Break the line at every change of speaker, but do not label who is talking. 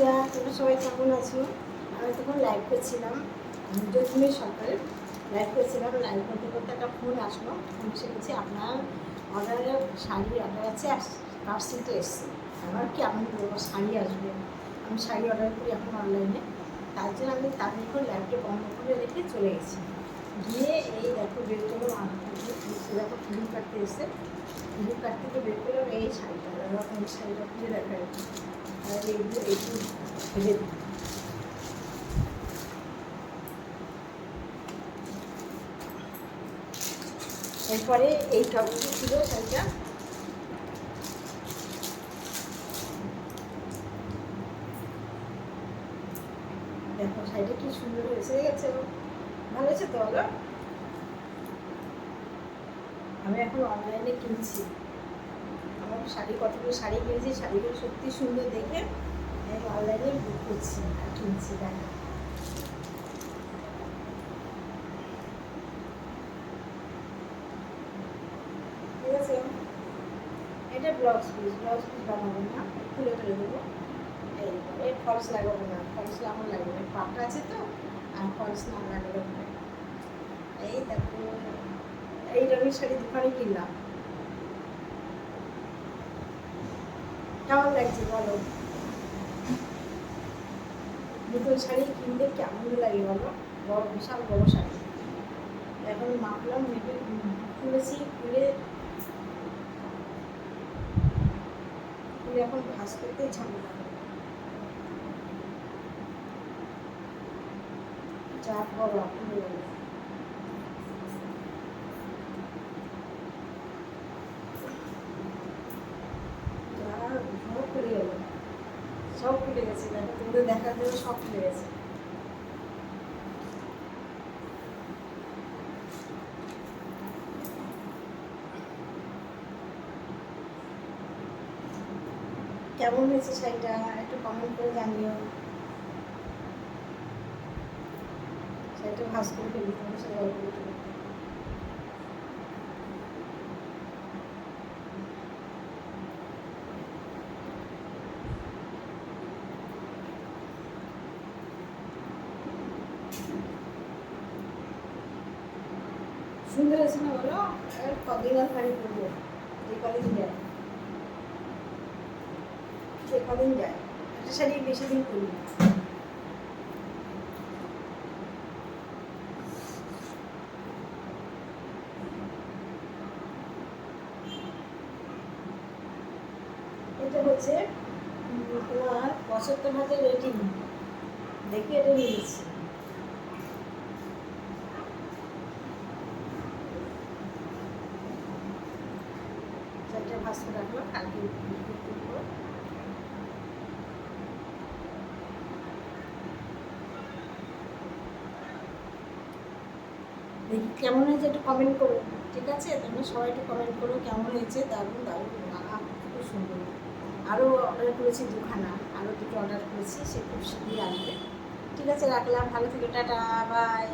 বন্ধুরা, তোমরা সবাই কেমন আছো? আমি তখন লাইভ করছিলাম যতদিনে সকালে লাইভ করছিলাম লাইভ করতে করতে একটা ফোন আসলো। ফোন এসে আপনার অর্ডারে শাড়ি অর্ডার আছে, আর কার সিটে এসছে। আমার কি আমি বলব, শাড়ি আসবে। আমি শাড়ি অর্ডার করি এখন অনলাইনে তার জন্য আমি তাদের করে লাইভটা বন্ধ করে রেখে চলে গেছি। গিয়ে এই দেখো বের করলাম দেখো ফিল্ম কাটতে এসে কাটতে গিয়ে বের করলাম, এই শাড়িটা। এরকম শাড়িটা এরপরে এই টপটি ছিল শাড়িটা দেখো শাড়িটা কি সুন্দর হয়েছে গেছে ভালো হয়েছে তো আমি এখন অনলাইনে কিনছি। আমার শাড়ি কতগুলো শাড়ি কিনেছি, শাড়িগুলো সত্যি সুন্দর দেখে আমি অনলাইনে বুক করছি আর কিনছি দেখো এটা ব্লাউজ পিস ব্লাউজ পিস বানাবো না খুলে তুলে দেবো। এই ফলস লাগাবো না ফলস লাগানো লাগবে না পাটা আছে তো, আর ফলস না লাগালে হবে এই দেখো এই রঙের শাড়ি দোকানে কিনলাম। কেমন লাগছে বলো? নতুন শাড়ি কিনলে কেমন লাগে বলো? বড়, বিশাল, বড় শাড়ি। এখন মাপলাম মেপে খুলেছি খুলে খুলে এখন ভাস করতে ঝামেলা চাপ বড় খুলে গেল আর সব খুলে গেল সব খুলে দেখো দেখার জন্য সব খুলে কেমন হয়েছে শাড়িটা? একটু কমেন্ট করে জানিও। শাড়িটা করে ফেলি তোমার সাথে গল্প করতে করতে। সুন্দর হয়েছে না বলো? আর শাড়ি পরবো? যে কদিন যায়? যে কদিন যায়? একটা শাড়ি বেশি দিন পরি। এটা হচ্ছে তোমার পঁচাত্তর হাজার রেটিং দেখে এটা নিয়েছি ভাজ করে রাখলাম কালকে দেখি কেমন হয়েছে একটু কমেন্ট করো, ঠিক আছে? তোমরা সবাই একটু কমেন্ট করো কেমন হয়েছে? দারুণ দারুণ খুব সুন্দর। আরও অর্ডার করেছি দুখানা আরও দুটো অর্ডার করেছি, সে খুব শীঘ্রই আসবে। ঠিক আছে, রাখলাম, ভালো থেকে, টাটা বাই